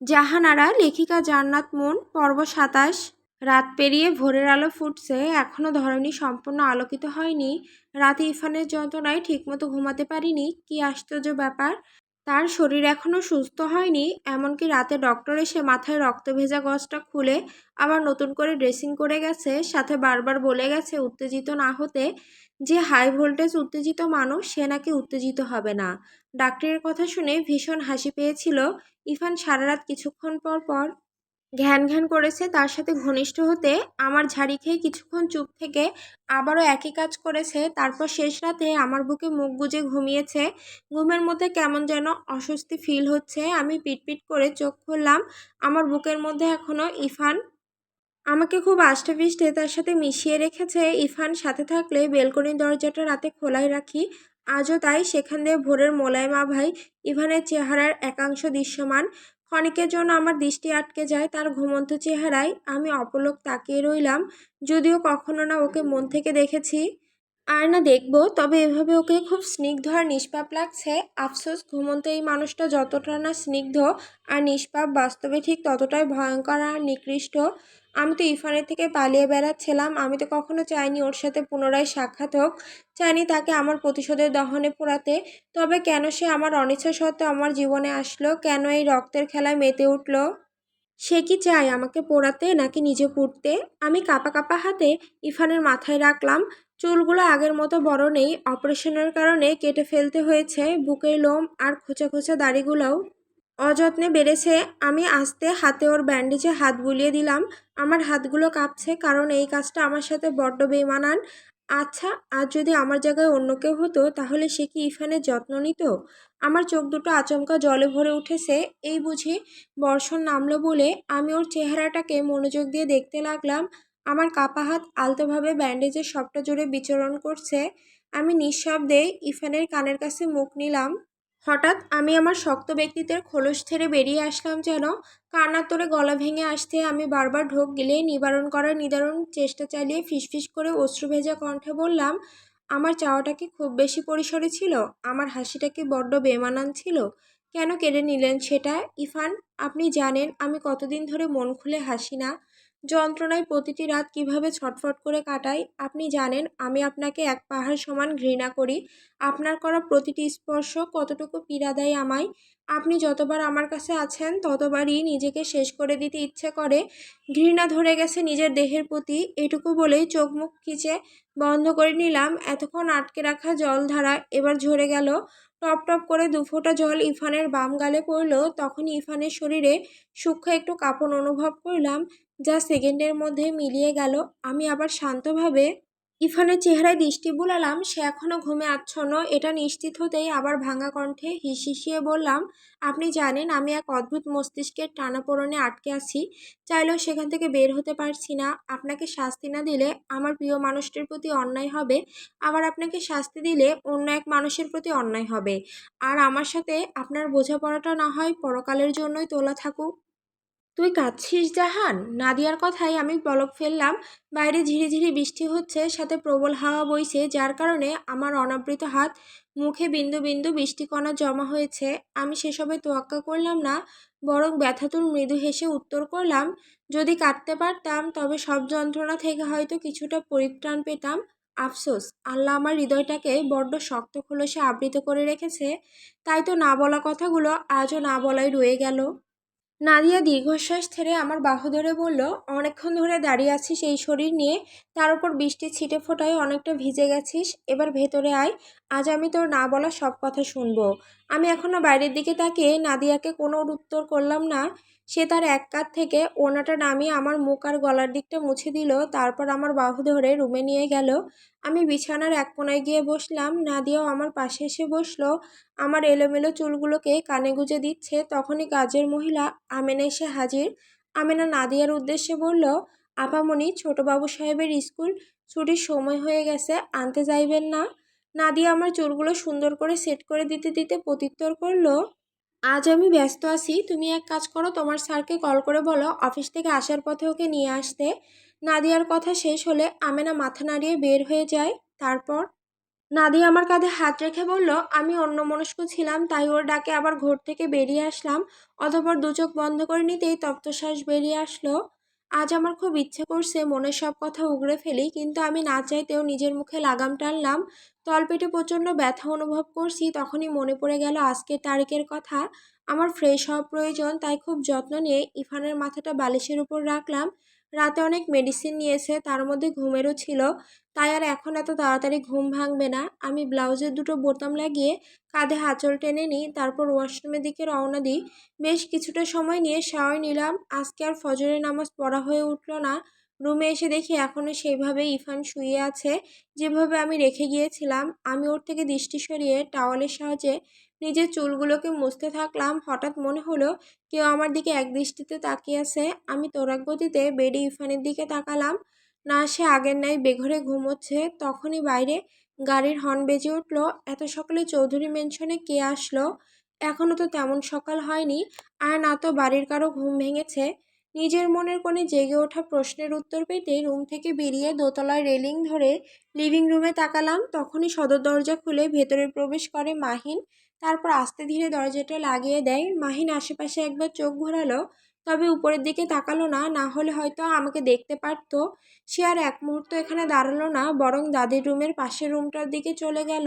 জাহানারা, লেখিকা জান্নাত মন, পর্ব সাতাশ। রাত পেরিয়ে ভোরের আলো ফুটছে এখনও ধরনী সম্পূর্ণ আলোকিত হয়নি। রাতে ইরফানের যন্ত্রণায় ঠিকমতো ঘুমাতে পারিনি, কি আশ্চর্য ব্যাপার। তার শরীর এখনও সুস্থ হয়নি, এমনকি রাতে ডক্টর এসে মাথায় রক্ত ভেজা গছটা খুলে আবার নতুন করে ড্রেসিং করে গেছে, সাথে বারবার বলে গেছে, উত্তেজিত না হতে। যে হাই ভোল্টেজ উত্তেজিত মানুষ, সে নাকি উত্তেজিত হবে না। ডাক্তারের কথা শুনে ভীষণ হাসি পেয়েছিল ইফান সারা রাত কিছুক্ষণ পর পর। ঘ্যান ঘ্যান করেছে, তার সাথে ঘনিষ্ঠ হতে আমার ঝাড়ি খেয়ে কিছুক্ষণ চুপ থেকে আবারও একই কাজ করেছে, তারপর শেষ রাতে আমার বুকে মুখ গুজে ঘুমিয়েছে। ঘুমের মধ্যে কেমন যেন অস্বস্তি ফিল হচ্ছে, আমি পিটপিট করে চোখ খুললাম, আমার বুকের মধ্যে এখনও ইফান আমাকে খুব আষ্টেপৃষ্টে তার সাথে মিশিয়ে রেখেছে ইফান সাথে থাকলে বেলকনির দরজাটা রাতে খোলাই রাখি। আজও তাই সেখান দিয়ে ভোরের মোলায়েম ভাই ইভানের চেহারার একাংশ দৃশ্যমান। ক্ষণিকের জন্য আমার দৃষ্টি আটকে যায় তার ঘুমন্ত চেহারায়। আমি অপলক তাকিয়ে রইলাম, যদিও কখনো না ওকে মন থেকে দেখেছি। আর না দেখব, তবে এভাবে ওকে খুব স্নিগ্ধ আর নিষ্পাপ লাগছে। আফসোস, ঘুমন্ত এই মানুষটা যতটা না স্নিগ্ধ আর নিষ্পাপ, বাস্তবে ঠিক ততটাই ভয়ঙ্কর আর নিকৃষ্ট। আমি তো ইরফানের থেকে পালিয়ে বেড়াচ্ছিলাম, আমি তো কখনো চাইনি ওর সাথে পুনরায় সাক্ষাৎ হোক। চাইনি তাকে আমার প্রতিশোধের দহনে পোড়াতে। তবে কেন সে আমার অনিচ্ছা সত্ত্বেও আমার জীবনে আসলো? কেন এই রক্তের খেলায় মেতে উঠল? সে কি চায় আমাকে পোড়াতে নাকি নিজে পুড়তে? আমি কাপা কাপা হাতে ইফানের মাথায় রাখলাম। চুলগুলো আগের মতো বড় নেই। অপারেশনের কারণে কেটে ফেলতে হয়েছে বুকের লোম আর খোঁচা খোঁচা দাড়িগুলোও। অযত্নে বেড়েছে, আমি আস্তে হাতে ওর ব্যান্ডেজে হাত বুলিয়ে দিলাম। আমার হাতগুলো কাঁপছে কারণ এই কাজটা আমার সাথে বড্ড বেমানান আচ্ছা আজ যদি আমার জায়গায় অন্য কেউ হতো, তাহলে সে কি ইফানের যত্ন নিত? আমার চোখ দুটো আচমকা জলে ভরে উঠেছে। এই বুঝি বর্ষণ নামলো বলে আমি ওর চেহারাটাকে মনোযোগ দিয়ে দেখতে লাগলাম। আমার কাপা হাত আলতোভাবে ব্যান্ডেজের সবটা জুড়ে বিচরণ করছে, আমি নিঃশব্দে ইফানের কানের কাছে মুখ নিলাম। হঠাৎ আমি আমার শক্ত ব্যক্তিত্বের খোলস ছেড়ে বেরিয়ে আসলাম যেন কান্নার তোরে গলা ভেঙে আসতে আমি বারবার ঢোক গিলে নিবারণ করার নিদারণ চেষ্টা চালিয়ে ফিসফিস করে অশ্রু ভেজা কণ্ঠে বললাম, আমার চাওয়াটা কি খুব বেশি পরিসরে ছিল? আমার হাসিটা কি বড্ড বেমানান ছিল? কেন কেড়ে নিলেন সেটা? ইফান, আপনি জানেন আমি কতদিন ধরে মন খুলে হাসি না যন্ত্রণায় প্রতিটি রাত কীভাবে ছটফট করে কাটাই? আপনি জানেন, আমি আপনাকে এক পাহাড় সমান ঘৃণা করি। আপনার করা প্রতিটি স্পর্শ কতটুকু পীড়া দেয় আমায়? আপনি যতবার আমার কাছে আছেন, ততবারই নিজেকে শেষ করে দিতে ইচ্ছে করে। ঘৃণা ধরে গেছে নিজের দেহের প্রতি। এটুকু বলেই চোখ মুখ খিচে বন্ধ করে নিলাম। এতক্ষণ আটকে রাখা জলধারা এবার ঝরে গেল। টপ টপ করে দুফোঁটা জল ইফানের বাম গালে পড়ল। তখন ইফানের শরীরে সূক্ষ্ম একটু কাঁপন অনুভব করলাম। যা সেকেন্ডের মধ্যে মিলিয়ে গেল। আমি আবার শান্তভাবে ইরফানের চেহারায় দৃষ্টি বুলালাম। সে এখনও ঘুমে আচ্ছন্ন। এটা নিশ্চিত হতেই আবার ভাঙা কণ্ঠে হিসিয়ে বললাম, আপনি জানেন, আমি এক অদ্ভুত মস্তিষ্কের টানাপোড়নে আটকে আছি। চাইলেও সেখান থেকে বের হতে পারছি না। আপনাকে শাস্তি না দিলে আমার প্রিয় মানুষটির প্রতি অন্যায় হবে। আবার আপনাকে শাস্তি দিলে অন্য এক মানুষের প্রতি অন্যায় হবে। আর আমার সাথে আপনার বোঝাপড়াটা না হয় পরকালের জন্যই তোলা থাকুক। তুই কাঁদছিস, জাহান? নাদিয়ার কথায় আমি পলক ফেললাম। বাইরে ঝিরিঝিরি বৃষ্টি হচ্ছে, সাথে প্রবল হাওয়া বইছে, যার কারণে আমার অনাবৃত হাত, মুখে বিন্দু বিন্দু বৃষ্টিকণা জমা হয়েছে। আমি সেসবে তোয়াক্কা করলাম না, বরং ব্যথাতুর মৃদু হেসে উত্তর করলাম, যদি কাটতে পারতাম, তবে সব যন্ত্রণা থেকে হয়তো কিছুটা পরিত্রাণ পেতাম। আফসোস, আল্লাহ আমার হৃদয়টাকে বড্ড শক্ত খোলসে আবৃত করে রেখেছে। তাই তো না বলা কথাগুলো আজও না বলাই রয়ে গেল। নাদিয়া দীর্ঘশ্বাস ছেড়ে আমার বাহু ধরে বলল, অনেকক্ষণ ধরে দাঁড়িয়ে আছিস এই শরীর নিয়ে। তার উপর বৃষ্টি ছিটে ফোটায় অনেকটা ভিজে গেছিস। এবার ভেতরে আয়। আজ আমি তোর না বলা সব কথা শুনব। আমি এখনও বাইরের দিকে তাকিয়ে নাদিয়াকে কোনো উত্তর করলাম না। সে তার এক কাত থেকে ওনাটা নামিয়ে আমার মুখ আর গলার দিকটা মুছে দিল। তারপর আমার বাহু ধরে রুমে নিয়ে গেল। আমি বিছানার এক কোনায় গিয়ে বসলাম। নাদিয়াও আমার পাশে এসে বসল। আমার এলোমেলো চুলগুলোকে কানে গুজে দিচ্ছে। তখনই কাজের মহিলা আমেনা এসে হাজির। আমেনা নাদিয়ার উদ্দেশ্যে বলল আপামনি ছোটবাবু সাহেবের স্কুল ছুটির সময় হয়ে গেছে, আনতে যাইবেন না? নাদিয়া আমার চুলগুলো সুন্দর করে সেট করে দিতে দিতে প্রত্যুত্তর করল আজ আমি ব্যস্ত আছি, তুমি এক কাজ করো, তোমার স্যারকে কল করে বলো, অফিস থেকে আসার পথে ওকে নিয়ে আসতে। নাদিয়ার কথা শেষ হলে আমেনা মাথা নাড়িয়ে বের হয়ে যায়, তারপর নাদিয়া আমার কাঁধে হাত রেখে বলল, আমি অন্য মনস্ক ছিলাম, তাই ওর ডাকে আবার ঘর থেকে বেরিয়ে আসলাম, অতপর দুচোখ বন্ধ করে নিতেই তপ্তশ্বাস বেরিয়ে আসলো। আজ আমার খুব ইচ্ছে করছে মনের সব কথা উগড়ে ফেলি, কিন্তু আমি না চাইতেও নিজের মুখে লাগাম টানলাম। তলপেটে প্রচণ্ড ব্যথা অনুভব করছি, তখনই মনে পড়ে গেল আজকের তারিখের কথা। আমার ফ্রেশ হওয়া প্রয়োজন, তাই খুব যত্ন নিয়ে ইফানের মাথাটা বালিশের উপর রাখলাম। রাতে অনেক মেডিসিন নিয়েছে, তার মধ্যে ঘুমেরও ছিল, তাই আর এখন এত তাড়াতাড়ি ঘুম ভাঙবে না। আমি ব্লাউজের দুটো বোতাম লাগিয়ে কাঁধে আঁচল টেনে নিই, তারপর ওয়াশরুমের দিকে রওনা দিই। বেশ কিছুটা সময় নিয়ে শাওয়ার নিলাম, আজকে আর ফজরের নামাজ পড়া হয়ে উঠল না। রুমে এসে দেখি এখনও সেইভাবে ইফান শুয়ে আছে, যেভাবে আমি রেখে গিয়েছিলাম। আমি ওর থেকে দৃষ্টি সরিয়ে টাওয়ালের সাহায্যে নিজের চুলগুলোকে মুছতে থাকলাম। হঠাৎ মনে হলো কেউ আমার দিকে এক দৃষ্টিতে তাকিয়ে আছে। আমি তোরাক গতিতে বেডে ইফানের দিকে তাকালাম। না, সে আগের নাই বেঘরে ঘুমোচ্ছে। তখনই বাইরে গাড়ির হর্ন বেজে উঠল। এত সকালে চৌধুরী মেনশনে কে আসলো? এখনও তো তেমন সকাল হয়নি। আর না তো বাড়ির কারও ঘুম ভেঙেছে। নিজের মনের কোণে জেগে ওঠা প্রশ্নের উত্তর পেতে রুম থেকে বেরিয়ে দোতলায় রেলিং ধরে লিভিং রুমে তাকালাম। তখনই সদর দরজা খুলে ভেতরে প্রবেশ করে মাহিন। তারপর আস্তে ধীরে দরজাটা লাগিয়ে দেয়। মাহিন আশেপাশে একবার চোখ ঘোরালো, তবে উপরের দিকে তাকালো না না হলে হয়তো আমাকে দেখতে পারত। সে আর এক মুহূর্ত এখানে দাঁড়াল না, বরং দাদির রুমের পাশের রুমটার দিকে চলে গেল।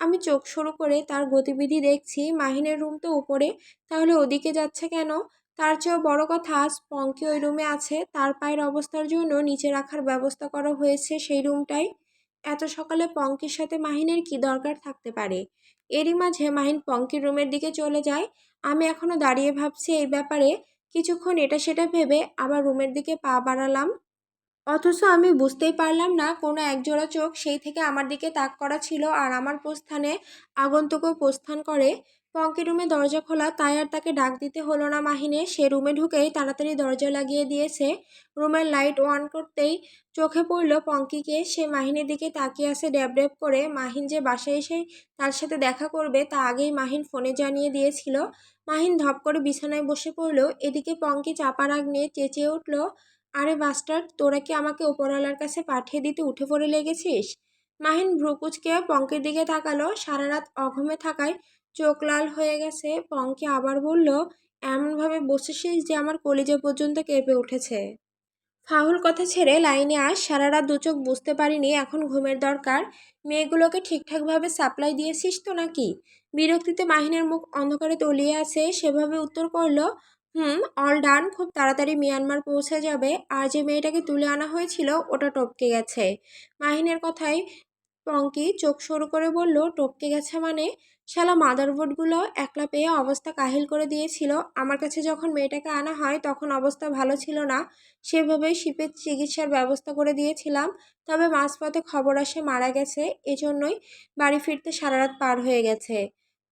আমি চোখ শুরু করে তার গতিবিধি দেখছি। মাহিনের রুম তো উপরে, তাহলে ওদিকে যাচ্ছে কেন? তার চেয়েও বড় কথা, আজ পঙ্কি ওই রুমে আছে। তার পায়ের অবস্থার জন্য নিচে রাখার ব্যবস্থা করা হয়েছে সেই রুমটাই এত সকালে পঙ্কির সাথে মাহিনের কি দরকার থাকতে পারে? এরই মাঝে মাহিন পঙ্কির রুমের দিকে চলে যায়। আমি এখনও দাঁড়িয়ে ভাবছি এই ব্যাপারে। কিছুক্ষণ এটা সেটা ভেবে আবার রুমের দিকে পা বাড়ালাম। অথচ আমি বুঝতেই পারলাম না কোনো একজোড়া চোখ সেই থেকে আমার দিকে তাক করা ছিল আর আমার প্রস্থানে আগন্তুকও প্রস্থান করে। পঙ্কি রুমে দরজা খোলা, তাই আর তাকে ডাক দিতে হলো না মাহিনে সে রুমে ঢুকেই তাড়াতাড়ি দরজা লাগিয়ে দিয়েছে। রুমের লাইট অন করতেই চোখে পড়ল পঙ্কিকে। সে মাহিনের দিকে তাকিয়ে আছে ড্যাব ড্যাব করে। মাহিন যে বাসায় এসে তার সাথে দেখা করবে, তা আগেই মাহিন ফোনে জানিয়ে দিয়েছিল। মাহিন ধপ করে বিছানায় বসে পড়ল। এদিকে পঙ্কি চাপার আগ নিয়ে চেঁচিয়ে উঠল, আরে মাস্টার তোরা কি আমাকে ওপরওয়ালার কাছে পাঠিয়ে দিতে উঠে পড়ে লেগেছিস? মাহিন ভ্রুকুচকে পঙ্কের দিকে তাকালো। সারা রাত অঘমে থাকায় চোখ লাল হয়ে গেছে। পঙ্কে আবার বলল, এমনভাবে বসেছিস যে আমার কলিজা পর্যন্ত কেঁপে উঠেছে। ফাহুল কথা ছেড়ে লাইনে আস। সারা রাত দু চোখ বুঝতে পারিনি এখন ঘুমের দরকার। মেয়েগুলোকে ঠিকঠাকভাবে সাপ্লাই দিয়েছিস তো নাকি? বিরক্তিতে মাহিনের মুখ অন্ধকারে তলিয়ে আছে। সেভাবে উত্তর করল, হুম, অল ডান। খুব তাড়াতাড়ি মিয়ানমার পৌঁছে যাবে। আর যে মেয়েটাকে তুলে আনা হয়েছিল, ওটা টপকে গেছে। মাহিনের কথায় পঙ্কি চোখ সরু করে বলল, টপকে গেছে মানে? শালা মাদারবোর্ডগুলো একলা পেয়ে অবস্থা কাহিল করে দিয়েছিল। আমার কাছে যখন মেয়েটাকে আনা হয় তখন অবস্থা ভালো ছিল না। সেভাবেই শিপের চিকিৎসার ব্যবস্থা করে দিয়েছিলাম। তবে মাঝপথে খবর আসে মারা গেছে। এজন্যই বাড়ি ফিরতে সারা রাত পার হয়ে গেছে।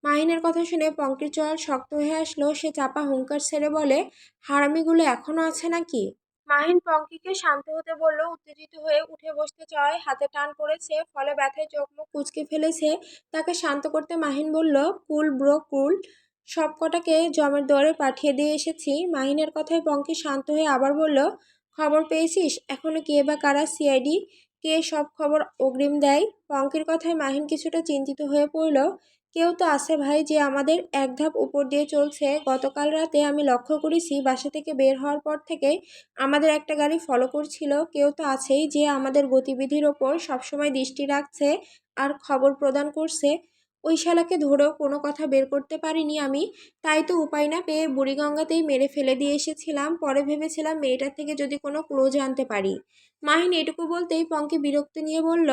মাহিনের কথা শুনে পঙ্কির চোয়াল শক্ত হয়ে আসলো। সে চাপা হুঙ্কার ছেড়ে বলে, হারামিগুলো এখনও আছে নাকি? মাহিন পঙ্কিকে শান্ত হতে বলল, উত্তেজিত হয়ে উঠে বসতে চায়, হাতে টান পড়েছে, ফলে ব্যথায় চোখ মুখ কুচকে ফেলেছে। তাকে শান্ত করতে মাহিন বলল, কুল ব্রো, কুল সব কটাকে জমের দরে পাঠিয়ে দিয়ে এসেছি। মাহিনের কথায় পঙ্কি শান্ত হয়ে আবার বলল, খবর পেয়েছিস? এখনও কে বা কারা সিআইডি? কে সব খবর অগ্রিম দেয়? পঙ্কির কথায় মাহিন কিছুটা চিন্তিত হয়ে পড়ল কেউ তো আছে ভাই যে আমাদের এক ধাপ উপর দিয়ে চলছে। গতকাল রাতে আমি লক্ষ্য করেছি বাসা থেকে বের হওয়ার পর থেকে আমাদের একটা গাড়ি ফলো করছিল। কেউ তো আছেই যে আমাদের গতিবিধির ওপর সবসময় দৃষ্টি রাখছে আর খবর প্রদান করছে। ওই শালাকে ধরেও কোনো কথা বের করতে পারিনি আমি। তাই তো উপায় না পেয়ে বুড়িগঙ্গাতেই মেরে ফেলে দিয়ে এসেছিলাম। পরে ভেবেছিলাম মেয়েটার থেকে যদি কোনো ক্লোজ আনতে পারি। মাহিন এটুকু বলতেই পঙ্কে বিরক্ত নিয়ে বলল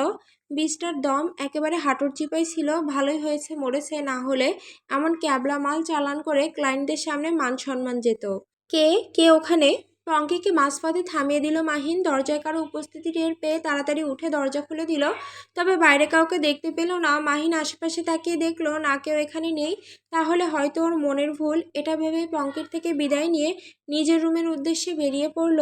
বীজটার দম একেবারে হাঁটুর চিপাই ছিল, ভালোই হয়েছে মরেছে, না হলে এমন ক্যাবলা মাল চালান করে ক্লায়েন্টদের সামনে মান সম্মান যেত। কে? কে ওখানে? পঙ্কিকে মাঝপথে থামিয়ে দিল মাহিন। দরজায় কারও উপস্থিতি টের পেয়ে তাড়াতাড়ি উঠে দরজা খুলে দিল। তবে বাইরে কাউকে দেখতে পেল না। মাহিন আশেপাশে তাকিয়ে দেখল, না, কেউ এখানে নেই। তাহলে হয়তো ওর মনের ভুল। এটা ভেবে পঙ্কের থেকে বিদায় নিয়ে নিজের রুমের উদ্দেশ্যে বেরিয়ে পড়ল।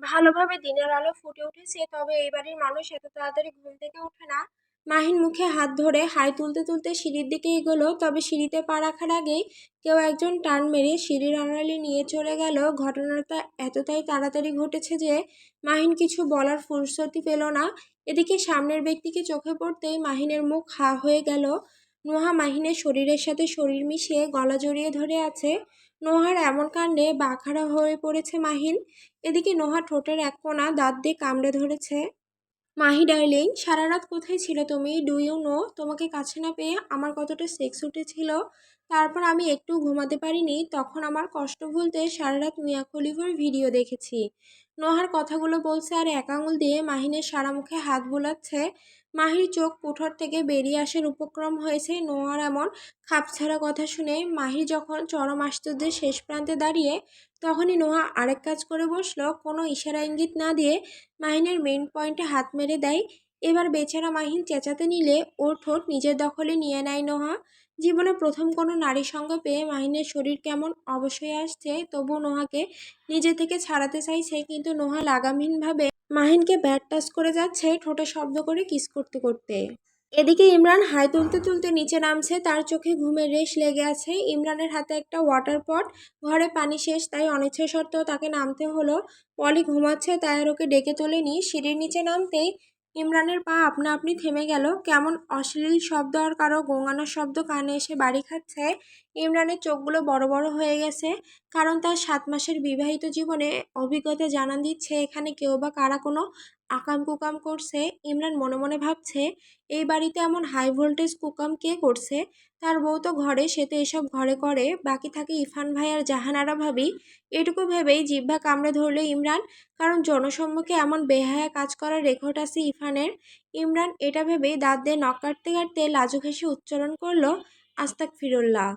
ভালোভাবে দিনের আলো ফুটে উঠেছে, তবে এই বাড়ির মানুষ এত তাড়াতাড়ি ঘুম থেকে ওঠে না। মাহিন মুখে হাত ধরে হাই তুলতে তুলতে সিঁড়ির দিকে এগোলো, তবে সিঁড়িতে পা রাখার আগেই কেউ একজন টান মেরে সিঁড়ির আড়ালে নিয়ে চলে গেল। ঘটনাটা এতটাই তাড়াতাড়ি ঘটেছে যে মাহিন কিছু বলার ফুরসতি পেল না। এদিকে সামনের ব্যক্তিকে চোখে পড়তেই মাহিনের মুখ হা হয়ে গেল। নোহা মাহিনের শরীরের সাথে শরীর মিশিয়ে গলা জড়িয়ে ধরে আছে। নোহার এমন কাণ্ডে বাখারা হয়ে পড়েছে মাহিন। এদিকে নোহা ঠোঁটের এক কোণা দাঁত দিয়ে কামড়ে ধরেছে। মাহি ডার্লিং, সারা রাত কোথায় ছিল তুমি? ডু ইউ নো তোমাকে কাছে না পেয়ে আমার কতটা সেক্স উঠেছিল? তারপর আমি একটু ঘুমাতে পারিনি, তখন আমার কষ্ট ভুলতে সারা রাত মিয়া খলিফার ভিডিও দেখেছি। নোহার কথাগুলো বলছে আর এক আঙুল দিয়ে মাহিনের সারা মুখে হাত বুলাচ্ছে। মাহির চোখ কুঠোর থেকে বেরিয়ে আসার উপক্রম হয়েছে নোহার এমন খাপছাড়া কথা শুনে। মাহির যখন চরম আশ্চর্যের শেষ প্রান্তে দাঁড়িয়ে, তখনই নোহা আরেক কাজ করে বসল। কোনো ইশারা ইঙ্গিত না দিয়ে মাহিনের মেন পয়েন্টে হাত মেরে দেয়। এবার বেচারা মাহিন চেঁচাতে নিলে ওর ঠোঁট নিজের দখলে নিয়ে নেয় নোহা জীবনে প্রথম কোনো নারী সঙ্গ পেয়ে মাহিনের শরীর কেমন অবশ্যই আসছে তবু নোহাকে নিজে থেকে ছাড়াতে চাইছে, কিন্তু নোহা লাগামহীনভাবে মাহিনকে ব্যাট টাচ করে যাচ্ছে ঠোঁটে শব্দ করে কিস করতে করতে। এদিকে ইমরান হাই তুলতে তুলতে নিচে নামছে, তার চোখে ঘুমে রেশ লেগে আছে। ইমরানের হাতে একটা ওয়াটার পট ঘরে পানি শেষ, তাই অনিচ্ছা সত্ত্বেও তাকে নামতে হলো। পলি ঘুমাচ্ছে, তাই আর ওকে ডেকে তোলেনি। সিঁড়ির নিচে নামতেই ইমরানের পা আপনা আপনি থেমে গেল। কেমন অশ্লীল শব্দ আর কারও গোঙানোর শব্দ কানে এসে বাড়ি খাচ্ছে। ইমরানের চোখগুলো বড় বড় হয়ে গেছে। কারণ তার সাত মাসের বিবাহিত জীবনে অভিজ্ঞতা জানান দিচ্ছে এখানে কেউ বা কারা কোনো আকাম কুকাম করছে। ইমরান মনে মনে ভাবছে, এই বাড়িতে এমন হাই ভোল্টেজ কুকাম কে করছে? তার বউ তো ঘরে, সে তো এসব ঘরে করে। বাকি থাকে ইরফান ভাই আর জাহানারা ভাবি। এটুকু ভেবেই জিহ্বা কামড়ে ধরল ইমরান, কারণ জনসম্মুখে এমন বেহায়া কাজ করার রেকর্ড আছে ইরফানের। ইমরান এটা ভেবেই দাঁত দিয়ে নখ কাটতে কাটতে লাজুক হেসে উচ্চারণ করল আস্তাক ফিরুল্লাহ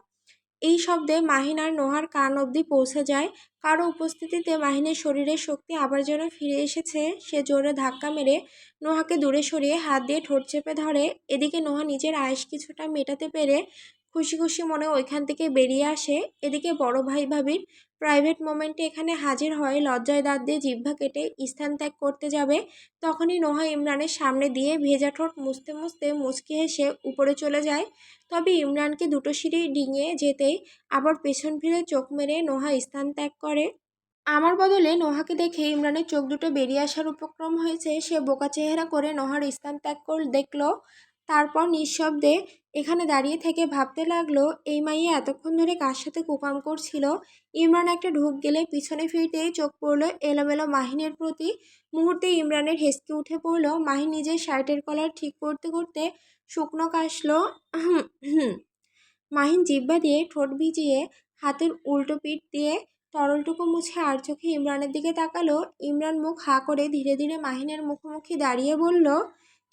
এই শব্দে মাহিন আর নোহার কান অবধি পৌঁছে যায়। কারও উপস্থিতিতে মাহিনের শরীরের শক্তি আবার যেন ফিরে এসেছে, সে জোরে ধাক্কা মেরে নোহাকে দূরে সরিয়ে হাত দিয়ে ঠোঁট চেপে ধরে। এদিকে নোহা নিজের আয়েস কিছুটা মেটাতে পেরে খুশি খুশি মনে ওইখান থেকে বেরিয়ে আসে। এদিকে বড় ভাই ভাবির প্রাইভেট মোমেন্টে এখানে হাজির হয়। লজ্জায় দাঁত দিয়ে জিহ্বা কেটে স্থান ত্যাগ করতে যাবে। তখনই নোহা ইমরানের সামনে দিয়ে ভেজা ঠোঁট মুছতে মুছতে মুচকি হেসে উপরে চলে যায়। তবে ইমরানকে দুটো সিঁড়ি ডিঙিয়ে যেতেই আবার পেছন ফিরে চোখ মেরে নোহা স্থান ত্যাগ করে। আমার বদলে নোহাকে দেখে ইমরানের চোখ দুটো বেরিয়ে আসার উপক্রম হয়েছে। সে বোকা চেহারা করে নোহার স্থান ত্যাগ করে, দেখল। তারপর নিঃশব্দে এখানে দাঁড়িয়ে থেকে ভাবতে লাগল, এই মাইয়ে এতক্ষণ ধরে কার সাথে কুকাম করছিল? ইমরান একটা ঢুক গেলে পিছনে ফিরতেই চোখ পড়ল এলোমেলো মাহিনের প্রতি। মুহূর্তে ইমরানের হেসকে উঠে পড়ল মাহিন নিজের শার্টের কলার ঠিক করতে করতে শুকনো কাশলো। মাহিন জিব্বা দিয়ে ঠোঁট ভিজিয়ে হাতের উল্টো পিঠ দিয়ে তরলটুকু মুছে আর চোখে ইমরানের দিকে তাকালো। ইমরান মুখ হা করে ধীরে ধীরে মাহিনের মুখোমুখি দাঁড়িয়ে বলল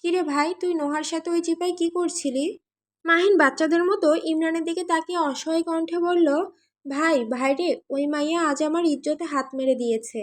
কিরে ভাই, তুই নোহার সাথে ওই চিপায় কি করছিলি? মাহিন বাচ্চাদের মতো ইমরানের দিকে তাকিয়ে অসহায় কণ্ঠে বলল, ভাই ভাইরে ওই মাইয়া আজ আমার ইজ্জতে হাত মেরে দিয়েছে।